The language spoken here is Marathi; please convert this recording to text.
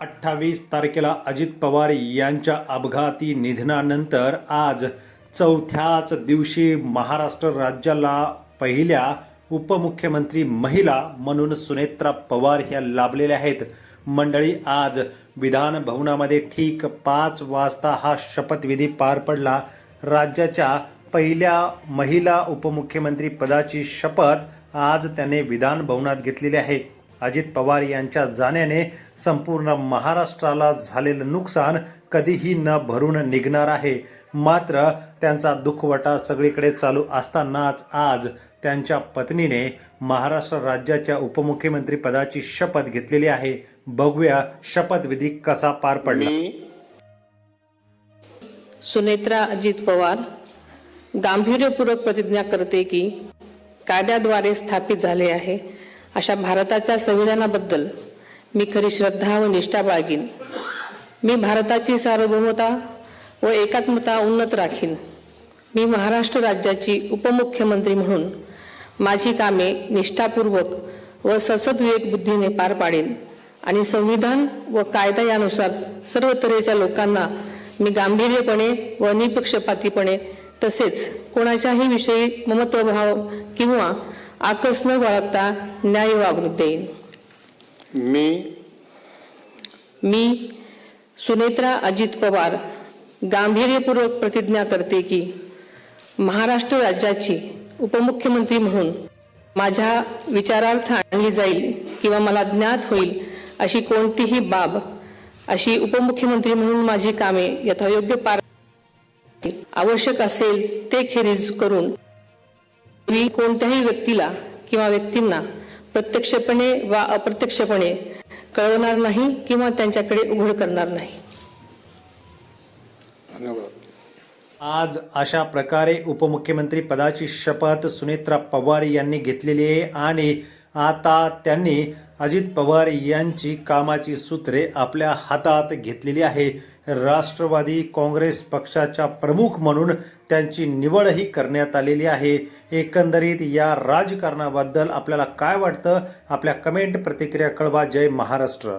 अठ्ठावीस तारखेला अजित पवार यांच्या अपघाती निधनानंतर आज चौथ्याच दिवशी महाराष्ट्र राज्याला पहिल्या उपमुख्यमंत्री महिला म्हणून सुनेत्रा पवार ह्या लाभलेल्या आहेत. मंडळी आज विधान भवनामध्ये ठीक पाच वाजता हा शपथविधी पार पडला. राज्याच्या पहिल्या महिला उपमुख्यमंत्री पदाची शपथ आज त्याने विधान भवनात घेतलेली आहे. अजित पवार यांच्या जाण्याने संपूर्ण महाराष्ट्राला झालेलं नुकसान कधीही न भरून निघणार आहे. मात्र त्यांचा दुःखवटा सगळीकडे चालू असतानाच आज त्यांच्या पत्नीने महाराष्ट्र राज्याच्या उपमुख्यमंत्री पदाची शपथ घेतलेली आहे. बघूया शपथविधी कसा पार पडला. सुनेत्रा अजित पवार गांभीर्यपूर्वक प्रतिज्ञा करते की कायद्याद्वारे स्थापित झाले आहे. अशा भारताच्या संविधानाबद्दल मी खरी श्रद्धा व निष्ठा बाळगीन. मी भारताची सार्वभौमता व एकात्मता उन्नत राखीन. मी महाराष्ट्र राज्याची उपमुख्यमंत्री म्हणून माझी कामे निष्ठापूर्वक व ससद्विवेक बुद्धीने पार पाडेन आणि संविधान व कायदा यानुसार सर्व तऱ्हेच्या लोकांना मी गांभीर्यपणे व निपक्षपातीपणे तसेच कोणाच्याही विषयी ममत्वभाव किंवा आकस न बाळगता न्याय वागणूक देईन. मी मी सुनेत्रा अजित पवार गांभीर्यपूर्वक प्रतिज्ञा करते की महाराष्ट्र राज्याची उपमुख्यमंत्री म्हणून माझ्या विचारार्थ आणली जाईल किंवा मला ज्ञात होईल अशी कोणतीही बाब अशी उपमुख्यमंत्री म्हणून माझी कामे यथायोग्य पार आवश्यक असेल ते खेरीज करून मी कोणत्याही व्यक्तीला किंवा व्यक्तींना प्रत्यक्षपणे वा अप्रत्यक्षपणे कळवणार नाही किंवा त्यांच्याकडे उघड करणार नाही. धन्यवाद. आज अशा प्रकारे उपमुख्यमंत्री पदाची शपथ सुनेत्रा पवार यांनी घेतलेली आहे आणि आता त्यांनी अजित पवार यांची कामाची सूत्रे आपल्या हातात घेतलेली आहे. राष्ट्रवादी काँग्रेस पक्षाच्या प्रमुख म्हणून त्यांची निवडही करण्यात आलेली आहे. एकंदरीत या राजकारणाबद्दल आपल्याला काय वाटतं? आपल्या कमेंट प्रतिक्रिया कळवा. जय महाराष्ट्र.